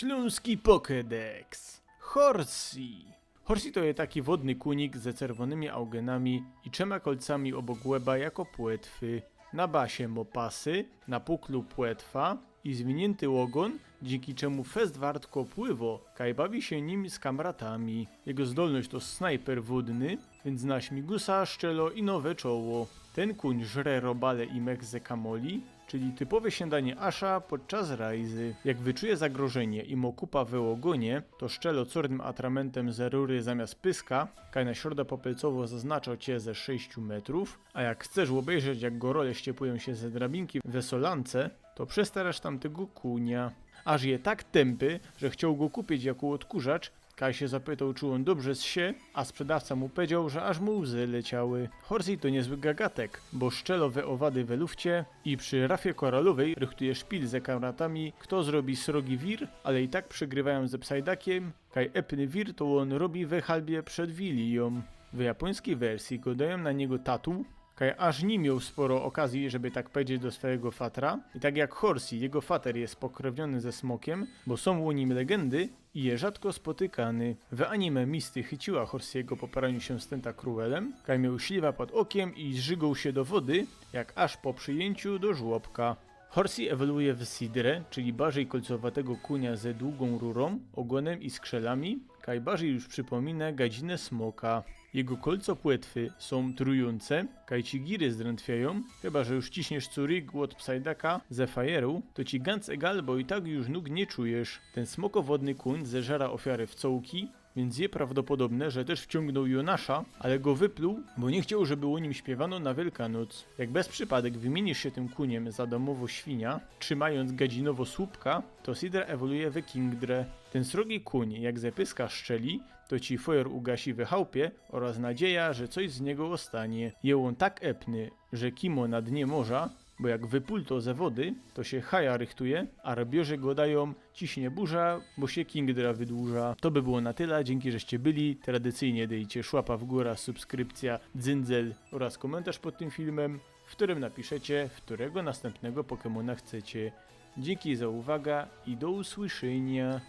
Śląski Pokédex. Horsey. Horsey to jest taki wodny kunik ze czerwonymi augenami i trzema kolcami obok łeba jako płetwy. Na basie mopasy, na puklu płetwa i zwinięty ogon, dzięki czemu fest wartko pływo, kaj bawi się nim z kamratami. Jego zdolność to snajper wodny, więc zna śmigusa, szczelo i nowe czoło. Ten kuń żre robale i mech ze kamoli, czyli typowe śniadanie Asha podczas rajzy. Jak wyczuje zagrożenie i mokupa w ogonie, to szczelo czarnym atramentem ze rury zamiast pyska, kaj na środę popelcowo zaznacza cię ze 6 metrów, a jak chcesz obejrzeć jak gorole ściepują się ze drabinki wesolance, to przestarasz tamtego kunia. Aż je tak tępy, że chciał go kupić jako odkurzacz, Kaj się zapytał, czy on dobrze się, a sprzedawca mu powiedział, że aż mu łzy leciały. Horsey to niezły gagatek, bo szczelowe owady we lufcie i przy rafie koralowej rychtuje szpil ze kamratami, kto zrobi srogi wir, ale i tak przegrywają ze psajdakiem, kaj epny wir to on robi we halbie przed wilią. W japońskiej wersji go dają na niego tatu, Kaj aż nie miał sporo okazji, żeby tak powiedzieć do swojego fatra. I tak jak Horsey, jego fater jest pokrewniony ze smokiem, bo są u nim legendy i je rzadko spotykany. W anime Misty chyciła Horsey'ego po paraniu się z Tentacruelem, kaj miał śliwa pod okiem i zżygał się do wody, jak aż po przyjęciu do żłobka. Horsey ewoluuje w Sidrę, czyli bardziej kolcowatego kunia ze długą rurą, ogonem i skrzelami, kaj bardziej już przypomina gadzinę smoka. Jego kolco płetwy są trujące, kaj ci giry zdrętwiają, chyba że już ciśniesz cury głód psajdaka ze fajeru, to ci ganz egal, bo i tak już nóg nie czujesz. Ten smokowodny kuń zeżera ofiarę w cołki, więc je prawdopodobne, że też wciągnął Jonasza, ale go wypluł, bo nie chciał, żeby o nim śpiewano na Wielkanoc. Jak bez przypadek wymienisz się tym kuniem za domowo świnia, trzymając gadzinowo słupka, to Sidra ewoluuje w Kingdre. Ten srogi kuń, jak zepyska szczeli, to ci fojer ugasi we chałupie oraz nadzieja, że coś z niego ostanie. Jest on tak epny, że kimo na dnie morza, bo jak wypulto ze wody, to się haja rychtuje, a rabioże go dają, ciśnie burza, bo się Kingdra wydłuża. To by było na tyle, dzięki żeście byli. Tradycyjnie dejcie szłapa w górę, subskrypcja, dzyndzel oraz komentarz pod tym filmem, w którym napiszecie, którego następnego Pokemona chcecie. Dzięki za uwagę i do usłyszenia.